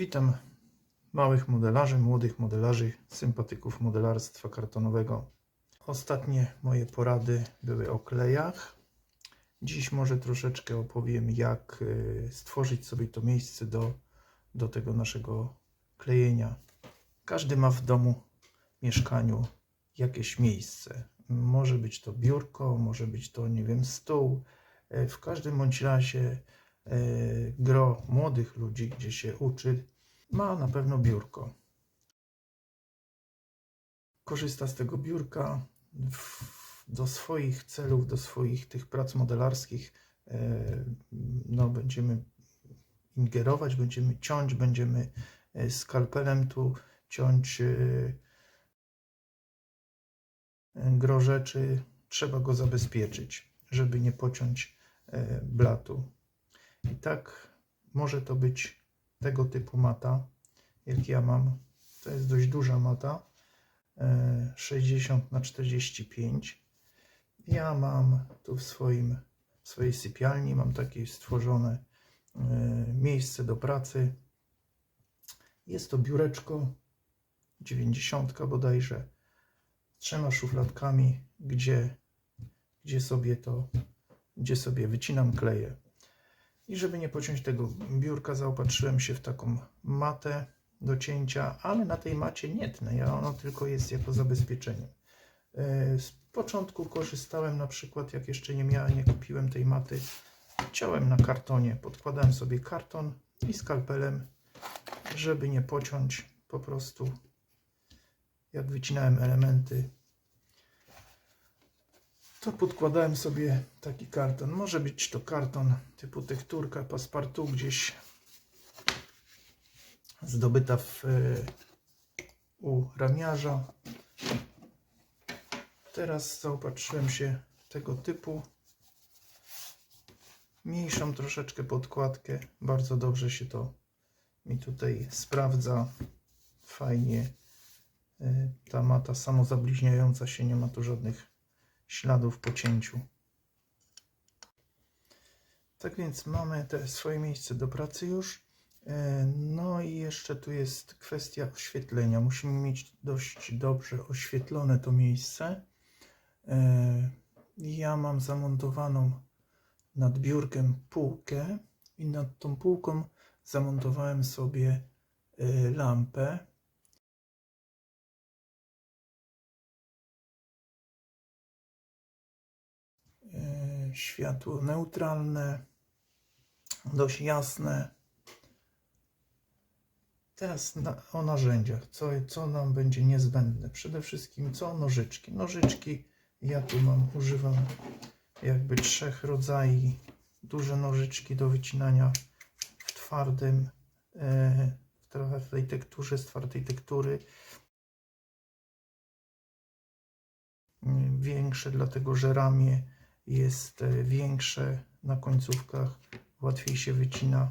Witam małych modelarzy, młodych modelarzy, sympatyków modelarstwa kartonowego. Ostatnie moje porady były o klejach. Dziś może troszeczkę opowiem, jak y, stworzyć sobie to miejsce do, do tego naszego klejenia. Każdy ma w domu, mieszkaniu jakieś miejsce. Może być to biurko, może być to, nie wiem, stół. E, W każdym bądź razie e, gro młodych ludzi, gdzie się uczy, ma na pewno biurko. Korzysta z tego biurka do swoich celów, do swoich tych prac modelarskich. e, No, będziemy ingerować, będziemy ciąć, będziemy e, skalpelem tu ciąć e, gro rzeczy. Trzeba go zabezpieczyć, żeby nie pociąć blatu. I tak może to być tego typu mata, jak ja mam. To jest dość duża mata, e, 60 na 45. Ja mam tu w swoim, w swojej sypialni, mam takie stworzone e, miejsce do pracy. Jest to biureczko 90 bodajże, z trzema szufladkami, gdzie, gdzie sobie to, gdzie sobie wycinam kleje. I żeby nie pociąć tego biurka, zaopatrzyłem się w taką matę do cięcia, ale na tej macie nie tnę, ja ono tylko jest jako zabezpieczenie. E, Z początku korzystałem na przykład, jak jeszcze nie miałem, nie kupiłem tej maty, ciąłem na kartonie, podkładałem sobie karton i skalpelem, żeby nie pociąć po prostu, jak wycinałem elementy, to podkładałem sobie taki karton. Może być to karton typu tekturka, paspartu gdzieś zdobyta w, e, u ramiarza. Teraz zaopatrzyłem się tego typu. Mniejszą troszeczkę podkładkę. Bardzo dobrze się to mi tutaj sprawdza. Fajnie. E, Ta mata samozabliźniająca się, nie ma tu żadnych śladów po cięciu. Tak więc mamy te swoje miejsce do pracy już. E, No i jeszcze tu jest kwestia oświetlenia. Musimy mieć dość dobrze oświetlone to miejsce. E, Ja mam zamontowaną nad biurkiem półkę i nad tą półką zamontowałem sobie e, lampę. Światło neutralne, dość jasne. Teraz na, o narzędziach, co, co nam będzie niezbędne. Przede wszystkim co nożyczki. Nożyczki ja tu mam, używam jakby trzech rodzajów. Duże nożyczki do wycinania w twardym, e, w twardej tekturze, z twardej tektury. Większe, dlatego że ramię jest e, większe na końcówkach, łatwiej się wycina.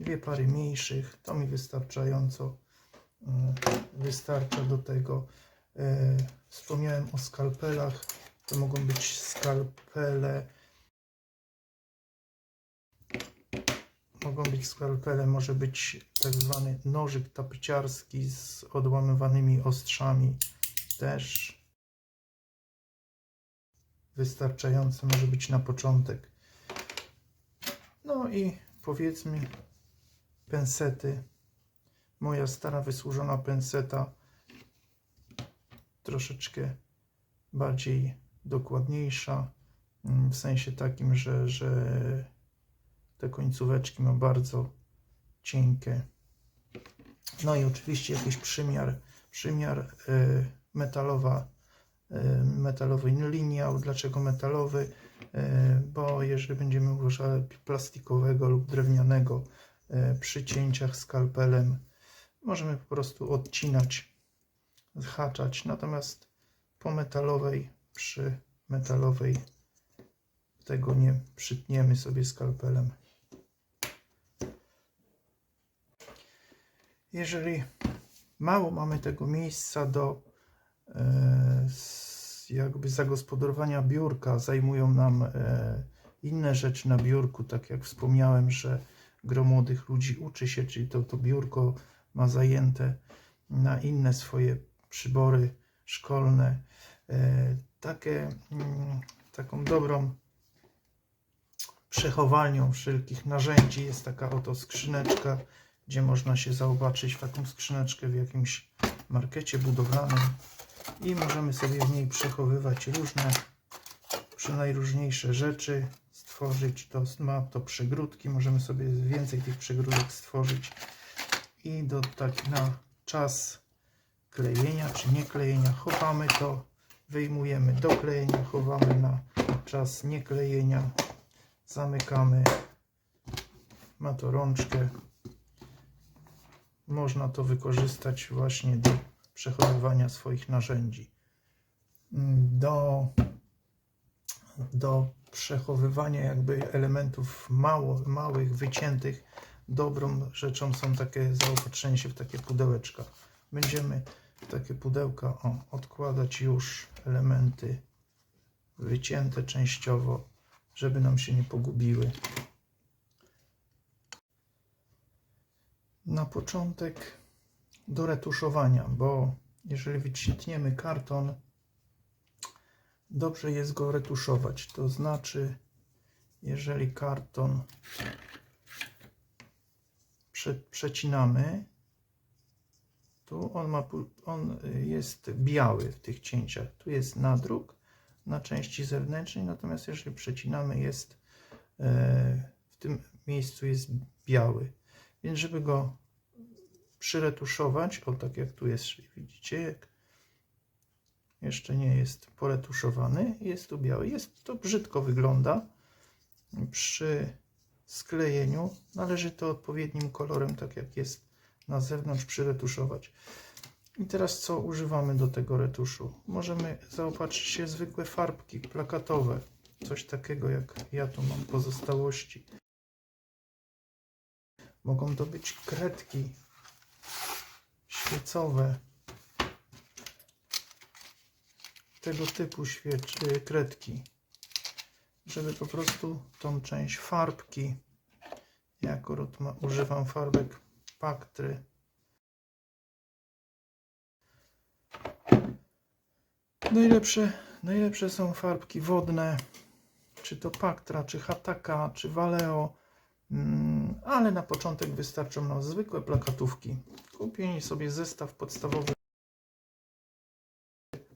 Dwie pary mniejszych, to mi wystarczająco mm, wystarcza do tego. E, Wspomniałem o skalpelach, to mogą być skalpele. Mogą być skalpele, może być tak zwany nożyk tapiciarski z odłamywanymi ostrzami też wystarczające może być na początek. No i powiedzmy pensety. Moja stara wysłużona penseta troszeczkę bardziej dokładniejsza mm, w sensie takim, że, że te końcóweczki ma bardzo cienkie. No i oczywiście jakiś przymiar, przymiar y, metalowa e, metalowy liniał. Dlaczego metalowy? E, Bo jeżeli będziemy używali plastikowego lub drewnianego e, przy cięciach skalpelem, możemy po prostu odcinać, zhaczać. Natomiast po metalowej, przy metalowej tego nie przytniemy sobie skalpelem. Jeżeli mało mamy tego miejsca do jakby zagospodarowania biurka, zajmują nam e, inne rzeczy na biurku, tak jak wspomniałem, że gro młodych ludzi uczy się, czyli to, to biurko ma zajęte na inne swoje przybory szkolne. E, Takie, mm, taką dobrą przechowalnią wszelkich narzędzi jest taka oto skrzyneczka, gdzie można się zaopatrzyć w taką skrzyneczkę w jakimś markecie budowlanym i możemy sobie w niej przechowywać różne przy najróżniejsze rzeczy stworzyć. To ma to przegródki, możemy sobie więcej tych przegródek stworzyć i do tak na czas klejenia czy nie klejenia chowamy to, wyjmujemy do klejenia, chowamy na czas nie klejenia, zamykamy. Ma to rączkę. Można to wykorzystać właśnie do przechowywania swoich narzędzi. Mm, Do do przechowywania jakby elementów mało, małych, wyciętych. Dobrą rzeczą są takie zaopatrzenie się w takie pudełeczka. Będziemy w takie pudełka o, odkładać już elementy wycięte częściowo, żeby nam się nie pogubiły. Na początek do retuszowania, bo jeżeli wyciętniemy karton, dobrze jest go retuszować. To znaczy, jeżeli karton prze, przecinamy, tu on, ma, on jest biały w tych cięciach. Tu jest nadruk na części zewnętrznej, natomiast jeżeli przecinamy, jest e, w tym miejscu jest biały. Więc żeby go przyretuszować, o tak jak tu jest, widzicie, jak jeszcze nie jest poretuszowany, jest tu biały. Jest to brzydko wygląda. Przy sklejeniu należy to odpowiednim kolorem, tak jak jest na zewnątrz, przyretuszować. I teraz co używamy do tego retuszu? Możemy zaopatrzyć się w zwykłe farbki plakatowe. Coś takiego jak ja tu mam pozostałości. Mogą to być kredki świecowe. tego typu świecz, y, kredki, żeby po prostu tą część farbki, ja akurat ma, używam farbek Paktry, najlepsze, najlepsze są farbki wodne, czy to Paktra, czy Hataka, czy Valeo, mm, ale na początek wystarczą nam zwykłe plakatówki. Kupienie sobie zestaw podstawowy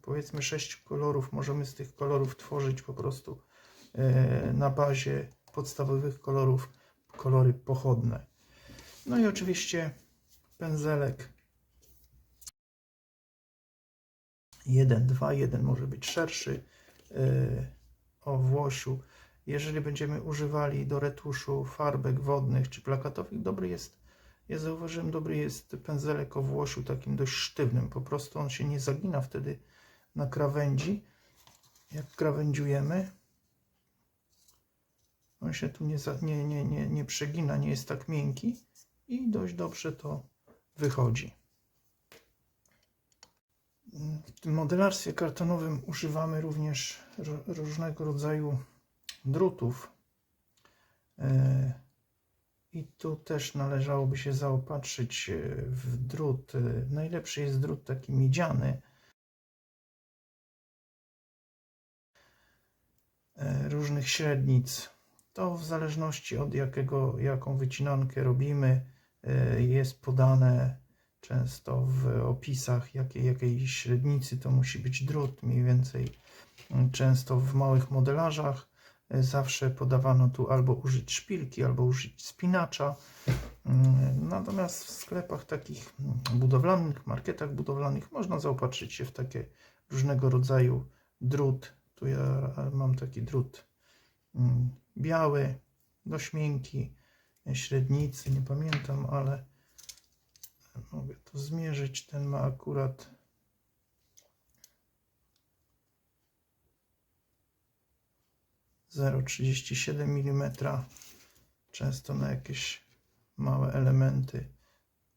powiedzmy sześć kolorów. Możemy z tych kolorów tworzyć po prostu e, na bazie podstawowych kolorów kolory pochodne. No i oczywiście pędzelek 1, 2, 1 może być szerszy e, o włosiu. Jeżeli będziemy używali do retuszu farbek wodnych czy plakatowych, dobry jest, ja zauważyłem, dobry jest pędzelek o włosiu takim dość sztywnym. Po prostu on się nie zagina wtedy na krawędzi. Jak krawędziujemy, on się tu nie, nie, nie, nie, nie przegina, nie jest tak miękki i dość dobrze to wychodzi. W tym modelarstwie kartonowym używamy również różnego rodzaju drutów. I tu też należałoby się zaopatrzyć e, w drut. E, Najlepszy jest drut taki miedziany, e, różnych średnic. To w zależności od jakiego, jaką wycinankę robimy, jest podane często w opisach, jakiej, jakiej średnicy to musi być drut, mniej więcej. Często w małych modelarzach zawsze podawano tu albo użyć szpilki, albo użyć spinacza. Mm, Natomiast w sklepach takich budowlanych, marketach budowlanych można zaopatrzyć się w takie różnego rodzaju drut. Tu ja mam taki drut mm, biały, dość miękki, średnicy, nie pamiętam, ale mogę to zmierzyć. Ten ma akurat 0,37 mm. Często na jakieś małe elementy.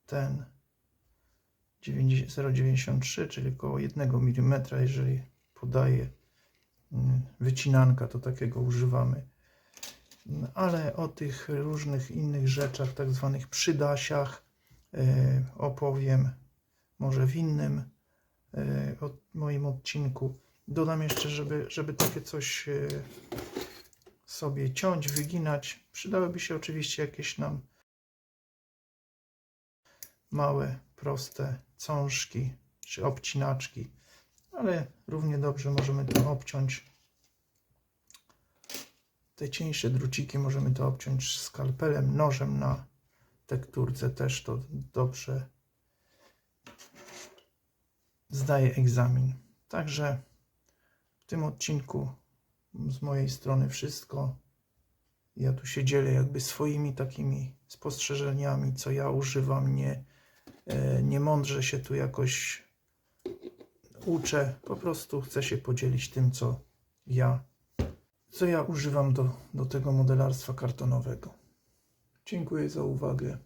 Ten 90 0,93, czyli około 1 mm, jeżeli podaje wycinanka, to takiego używamy. ale o tych różnych innych rzeczach, tak zwanych przydasiach, e, opowiem może w innym e, moim odcinku. Dodam jeszcze, żeby, żeby takie coś e, sobie ciąć, wyginać, przydałyby się oczywiście jakieś nam małe, proste cążki czy obcinaczki, ale równie dobrze możemy to obciąć. Te cieńsze druciki możemy to obciąć skalpelem, nożem na tekturce też to dobrze zdaje egzamin. Także w tym odcinku z mojej strony wszystko. Ja tu się dzielę jakby swoimi takimi spostrzeżeniami, co ja używam. Nie, e, nie mądrze się tu jakoś uczę. Po prostu chcę się podzielić tym, co ja, co ja używam do, do tego modelarstwa kartonowego. Dziękuję za uwagę.